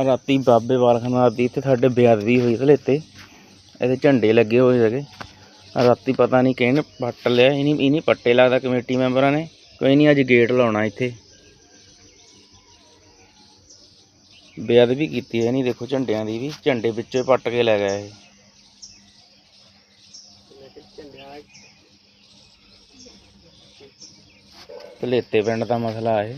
ਆ ਰਾਤੀ ਬਾਬੇ ਵਾਲਖਾਨਾ ਦੀ ਇੱਥੇ ਸਾਡੇ ਬੇਅਦਬੀ ਹੋਈ ਸੀ ਇੱਥੇ। ਇਹਦੇ ਝੰਡੇ ਲੱਗੇ ਹੋਏ ਸੀਗੇ। ਰਾਤੀ ਪਤਾ ਨਹੀਂ ਕਿਹਨੇ ਪੱਟ ਲਿਆ, ਇਹ ਨਹੀਂ ਪੱਟੇ ਲੱਗਦਾ ਕਮੇਟੀ ਮੈਂਬਰਾਂ ਨੇ। ਕੋਈ ਨਹੀਂ, ਅੱਜ ਗੇਟ ਲਾਉਣਾ ਇੱਥੇ। ਬੇਅਦਬੀ ਕੀਤੀ ਹੈ ਨਹੀਂ ਦੇਖੋ ਝੰਡਿਆਂ ਦੀ ਵੀ। ਝੰਡੇ ਵਿੱਚੋਂ ਪੱਟ ਕੇ ਲੈ ਗਏ ਇਹ। ਭਲੇਤੇ ਪਿੰਡ ਦਾ ਮਸਲਾ ਇਹ।